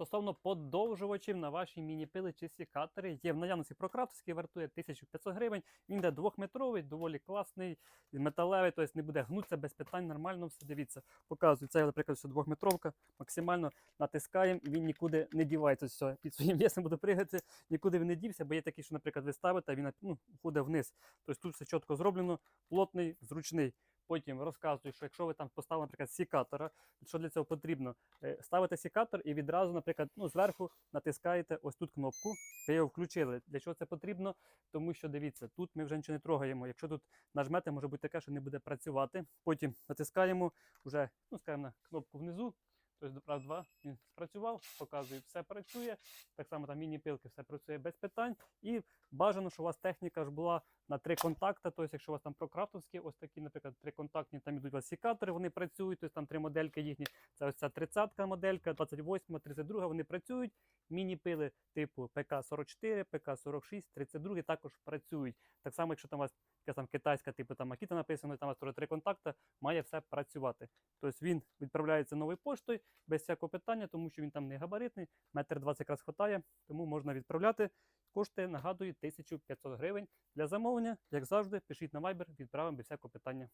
стосовно подовжувачів на ваші міні-пили чи сікатори. Є в наявності прокрафтовський, вартує 1500 гривень. Він йде двохметровий, доволі класний, металевий, тобто не буде гнутися без питань, нормально все. Дивіться, показую. Це, наприклад, все двохметровка. Максимально натискаємо, він нікуди не дівається. Все, під своїм весом буде пригати, нікуди він не дівся, бо є такі, що, наприклад, ви ставите, а він ну, ходить вниз. Тобто тут все чітко зроблено, плотний, зручний. Потім розказую, що якщо ви там поставили, наприклад, сікатора, що для цього потрібно? Е, Ставите сікатор і відразу, наприклад, ну, зверху натискаєте ось тут кнопку, ви його включили. Для чого це потрібно? Тому що дивіться, тут ми вже нічого не трогаємо. Якщо тут нажмете, може бути таке, що не буде працювати. Потім натискаємо вже, ну, скажімо, на кнопку внизу. Тобто, раз, два, він спрацював, показую, все працює. Так само там міні-пилки, все працює без питань. І бажано, щоб у вас техніка ж була на три контакти. Тобто, якщо у вас там прокрафтовські, ось такі, наприклад, три контактні, там ідуть у вас сікатори, вони працюють, тобто там три модельки їхні. Це ось ця 30-ка моделька, 28, 32, вони працюють. Міні-пили типу ПК-44, ПК-46, 32 також працюють. Так само, якщо там у вас якась там китайська, типу там Акіта написано, там у три контакти, має все працювати. Тобто він відправляється новою поштою без всякого питання, тому що він там не габаритний, метр 20 якраз хватає, тому можна відправляти. Кошти нагадую, 1500 гривень. Для замовлення, як завжди, пишіть на Viber, відправимо без всякого питання.